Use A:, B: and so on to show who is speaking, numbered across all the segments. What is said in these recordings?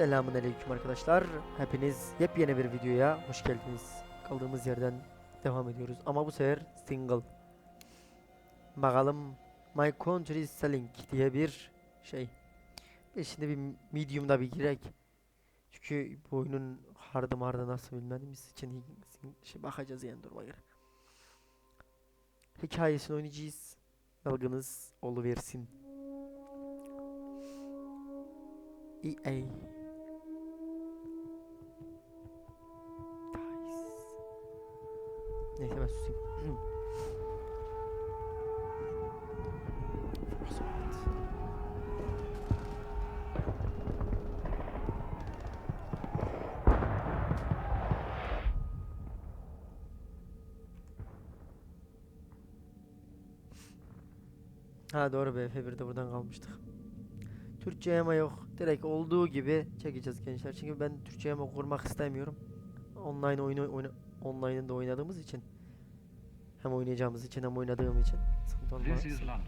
A: Selamun Aleyküm arkadaşlar. Hepiniz yepyeni bir videoya hoş geldiniz. Kaldığımız yerden devam ediyoruz. Ama bu sefer single. Bakalım My Country is Selling diye bir şey. Biz şimdi bir medium'da bir girek. Çünkü bu oyunun hardı mardı nasıl bilmediğimiz için şey bakacağız yani duruma göre. Hikayesini oynayacağız. Dalgınız oluversin. EA. Neyse ben susayım. Ha doğru be F1'de buradan kalmıştık. Türkçe yama yok. Direkt olduğu gibi çekeceğiz gençler. Çünkü ben Türkçe yama kurmak istemiyorum. Online oyunu oyna online'ında oynadığımız için hem oynayacağımız için hem oynadığım için sıkıntı olmaz.
B: This is London.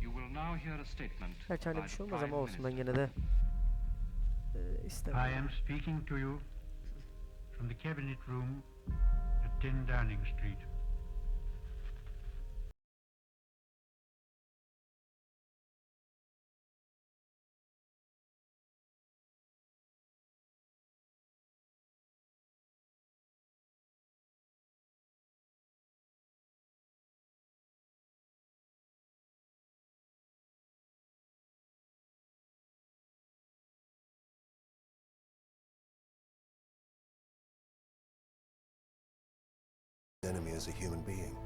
B: You will now hear a statement
A: Gerçi bir şey olmaz ama olsun ben gene de e,
C: I
A: istemiyorum.
C: am speaking to you from the Cabinet Room at 10 Downing Street.
D: Enemy as a human being.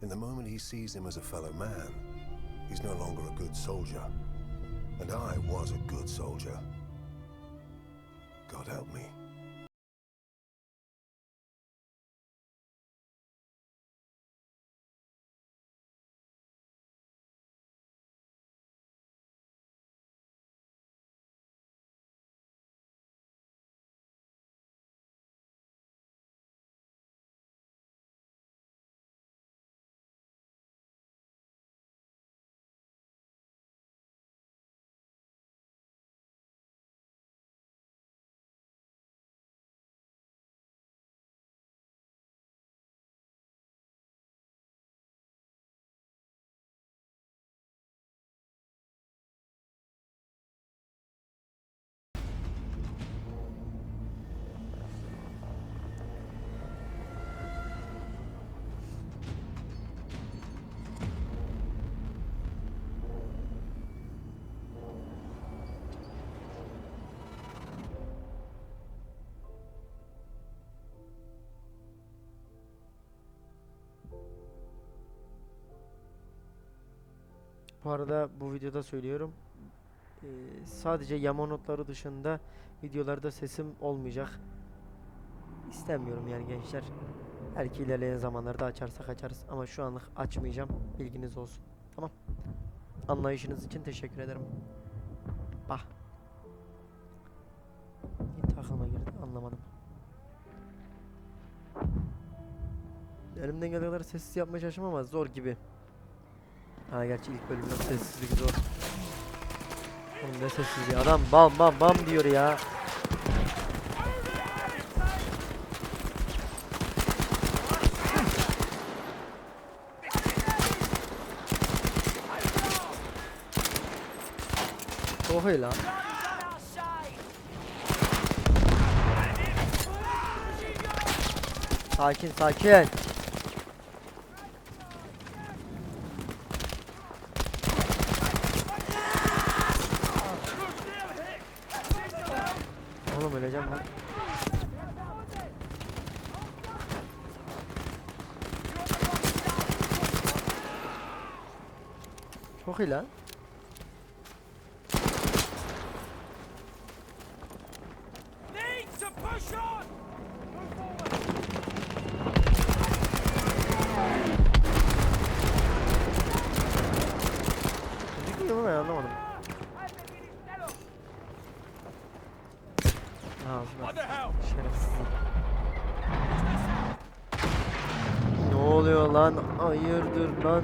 D: In the moment he sees him as a fellow man, he's no longer a good soldier. And I was a good soldier. God help me.
A: Bu arada bu videoda söylüyorum. e, sadece yama notları dışında videolarda sesim olmayacak. İstemiyorum yani gençler. Belki ilerleyen zamanlarda açarsak açarız ama şu anlık açmayacağım. Bilginiz olsun. Tamam. Anlayışınız için teşekkür ederim. Bah. Niye girdi anlamadım. Elimden geldiği kadar sessiz yapmaya çalışıyorum ama zor gibi. Ha gerçi ilk bölümde sessizlik zor. Oğlum ne sessizliği adam bam bam bam diyor ya. İyi lan. Sakin sakin. Oğlum öleceğim lan. Çok iyi lan. Lan?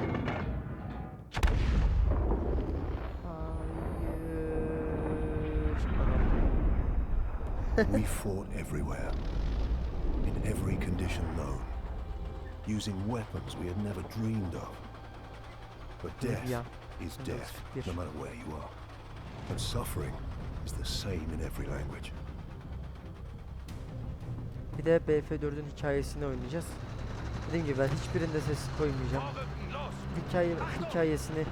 D: We fought everywhere, in every condition known, using weapons we had never dreamed of. But death
A: Yeah.
D: is
A: That's
D: death, no matter where you are. And suffering is the same in every language.
A: Bir de BF4'ün hikayesini oynayacağız. Dediğim gibi ben hiçbirinde ses koymayacağım. Hikaye, hikayesini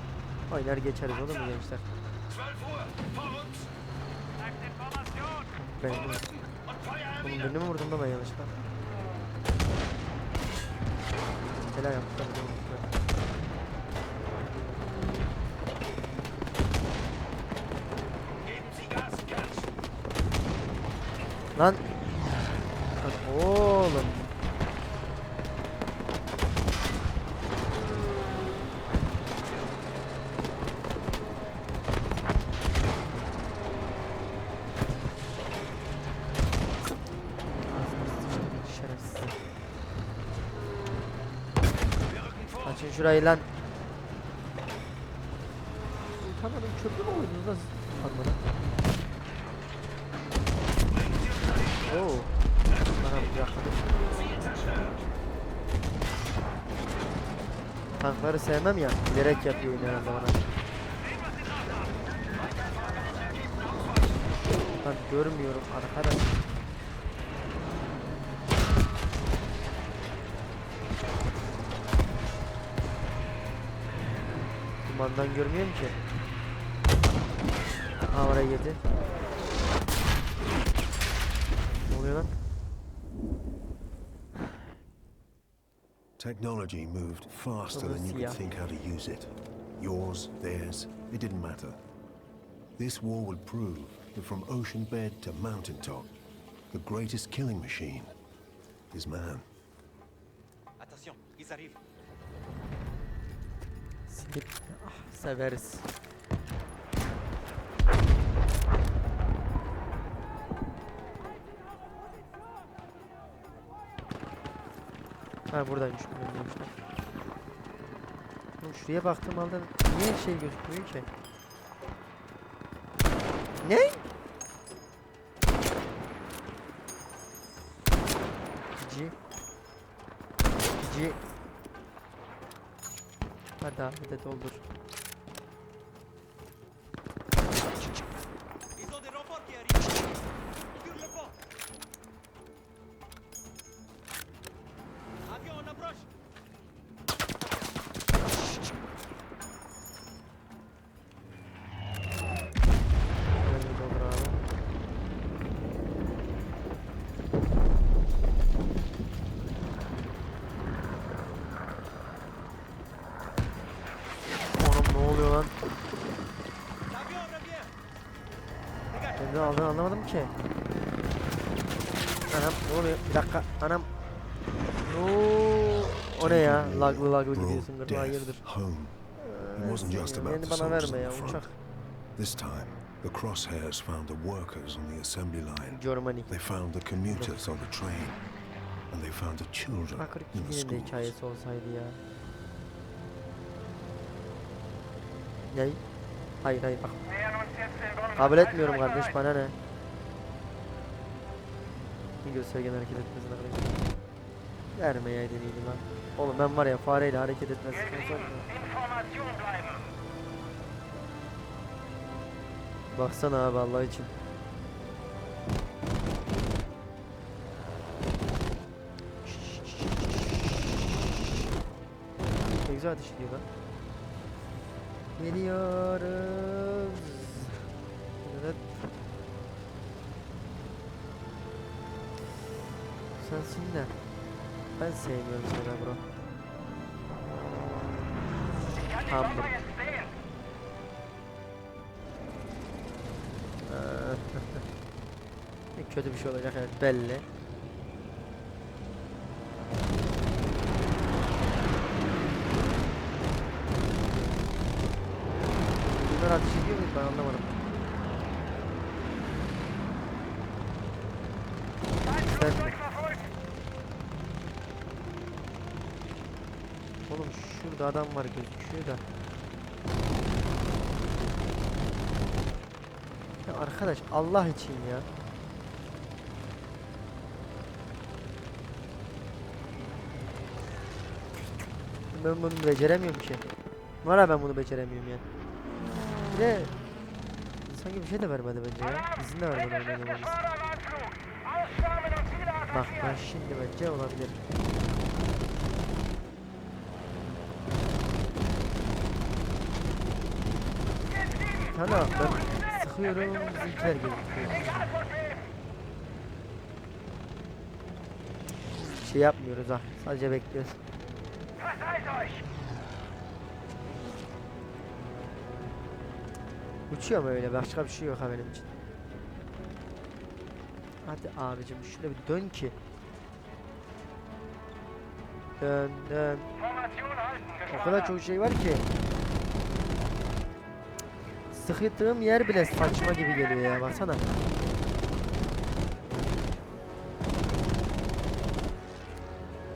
A: oynar geçeriz olur mu gençler?
E: 12 Uhr! Vor uns! Bleibt in Formation!
A: Ben, oğlum
E: erwidern!
A: birini mi vurdum da ben yanlışlıkla? Helal! Lan! Lan oğlum! Açın şurayı lan. Utanmadım köprü mü oydunuz lan? Atmadan. Oo. Bana bir yakaladı. Tankları sevmem ya. Bilerek yapıyor herhalde bana. Lan görmüyorum arkadaş. Dumandan görmüyorum ki. Ha oraya girdi. Ne oluyor lan?
D: Technology moved faster than you could think how to use it. Yours, theirs, it didn't matter. This war would prove that from ocean bed to mountaintop, the greatest killing machine is man.
F: Attention, ils arrivent.
A: Silip ah, severiz. Ha buradaymış. Buradaymış. Oğlum şuraya baktığım halde niye şey gözükmüyor ki? Ne? Hadi abi De aldığını anlamadım ki. Anam ne oluyor? Bir dakika anam. Oo, o ne ya? Laglı laglı gidiyorsundur.
D: death
A: Hayırdır? Beni
D: the
A: bana verme ya uçak.
D: This time, the crosshairs found the workers on the assembly line.
A: Germany.
D: They found the commuters on the train. And they found the children in the schools.
A: hikayesi olsaydı ya. Ney? Hayır hayır bak. Kabul etmiyorum kardeş bana ne? Bir göstergen hareket etmesine kadar. Vermeyeydin iyiydi lan. Oğlum ben var ya fareyle hareket
E: bleiben!
A: Baksana abi Allah için. Ne güzel ateş ediyor lan. Geliyoruz. Evet. Sensin. Ben sevmiyorum seni bro. Hamburg. Kötü bir şey olacak evet belli. Bende. Oğlum şurada adam var gözüküyor da. Ya arkadaş Allah için ya. Ben bunu beceremiyorum ki. Var ben bunu beceremiyorum yani. Bir de sanki bir şey de vermedi bence ya. İzin de vermedi. Bak ben şimdi bence olabilir. Tamam ben sıkıyorum bizimkiler geliyor. Şey yapmıyoruz ha sadece bekliyoruz. Uçuyor mu öyle başka bir şey yok ha için. Hadi abicim şöyle bir dön ki. Dön dön. O kadar çok şey var ki. Sıkıldığım yer bile saçma gibi geliyor ya baksana.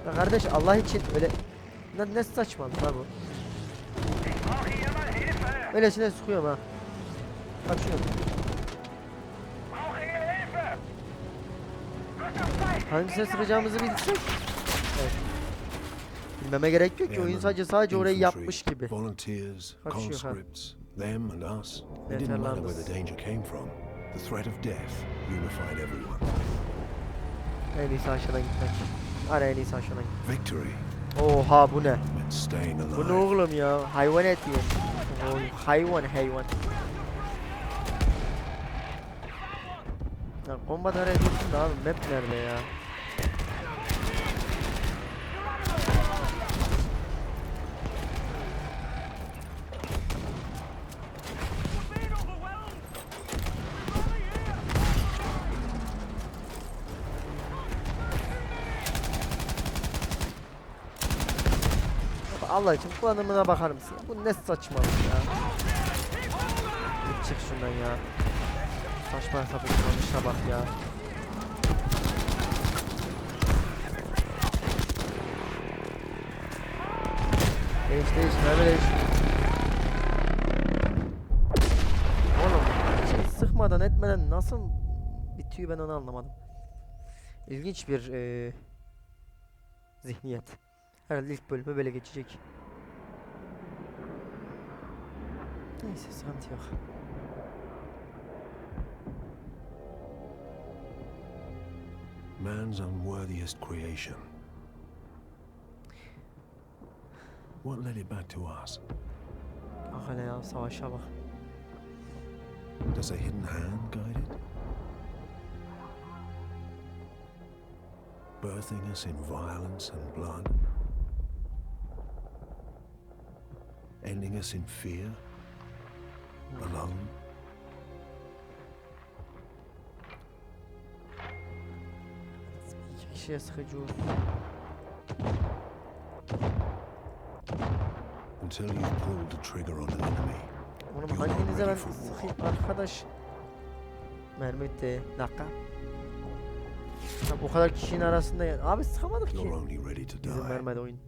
A: Ya kardeş Allah için öyle ne, ne saçmalık lan bu. Öylesine sıkıyorum ha. Kaçıyorum. Hangisine sıkacağımızı bilsek. Evet. Bilmeme gerek yok ki oyun sadece sadece orayı yapmış gibi.
D: Volunteers, conscripts, them and us. It didn't matter where the danger came from. The threat of death unified everyone.
A: En iyisi aşağıdan gitmek. Ara en iyisi aşağıdan gitmek.
D: Victory
A: Oha bu ne? Bu ne oğlum ya? Hayvan eti hayvan hayvan. Ya kombat araya dursun da abi map nerede ya? Allah için kullanımına bakar mısın? Bu ne saçmalık ya? Çık şundan ya. Saçma sapan kullanışa bak ya. Değiş değiş mermi değiş. Oğlum şey sıkmadan etmeden nasıl bitiyor ben onu anlamadım. İlginç bir eee zihniyet. Herhalde ilk bölümü böyle geçecek. Neyse sıkıntı yok.
D: Man's unworthiest creation. What led it back to us?
A: Bak hele ya savaşa.
D: Does a hidden hand guide it? Birthing us in violence and blood? Ending us in fear? Alone?
A: Kişiye sıkıcı olur.
D: Until you've pulled the trigger on an enemy,
A: Oğlum
D: You're not
A: hanginize ben
D: ready for war.
A: sıkayım arkadaş? Mermi bitti. Dakika. Tam o kadar kişinin arasında yani. Abi sıkamadık ki.
D: you're only ready to
A: İzin
D: die.
A: vermedi oyun.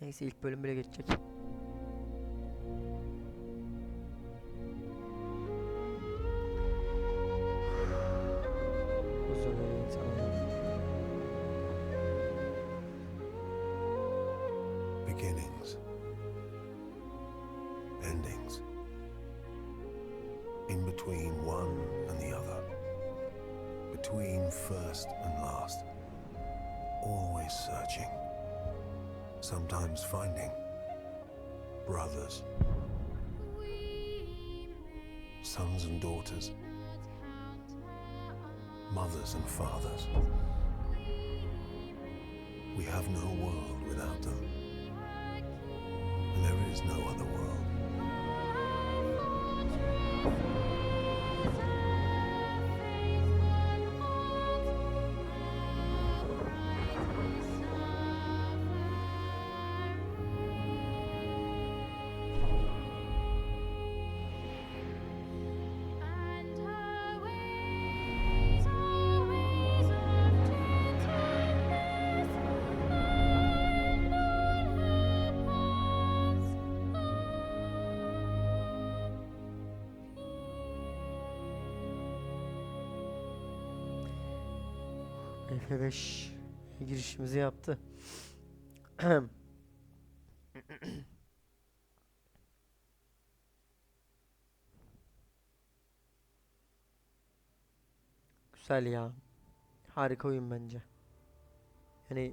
A: Neyse ilk bölüm bile geçecek.
D: Beginnings. Endings. In between one and the other. Between first and last. Always searching. Sometimes finding. Brothers. Sons and daughters. Mothers and fathers. We have no world without them. There is no other world.
A: F5 girişimizi yaptı. Güzel ya. Harika oyun bence. Yani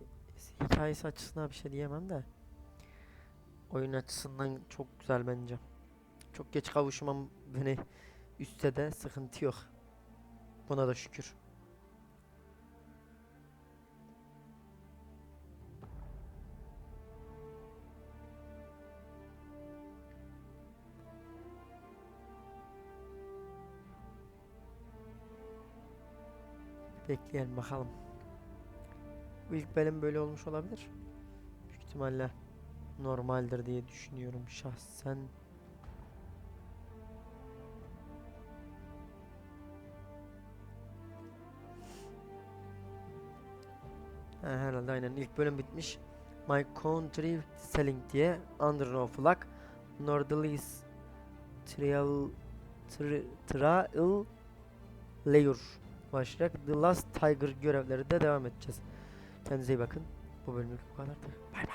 A: hikayesi açısından bir şey diyemem de. Oyun açısından çok güzel bence. Çok geç kavuşmam beni üstte de sıkıntı yok. Buna da şükür. Bekleyelim bakalım. Bu ilk bölüm böyle olmuş olabilir. Büyük ihtimalle normaldir diye düşünüyorum şahsen. Ha, herhalde aynen ilk bölüm bitmiş. My country selling diye under no flag Nordalis trial tri, trial layer başlayarak The Last Tiger görevleri de devam edeceğiz. Kendinize iyi bakın. Bu bölümlük bu kadardı. Bay bay.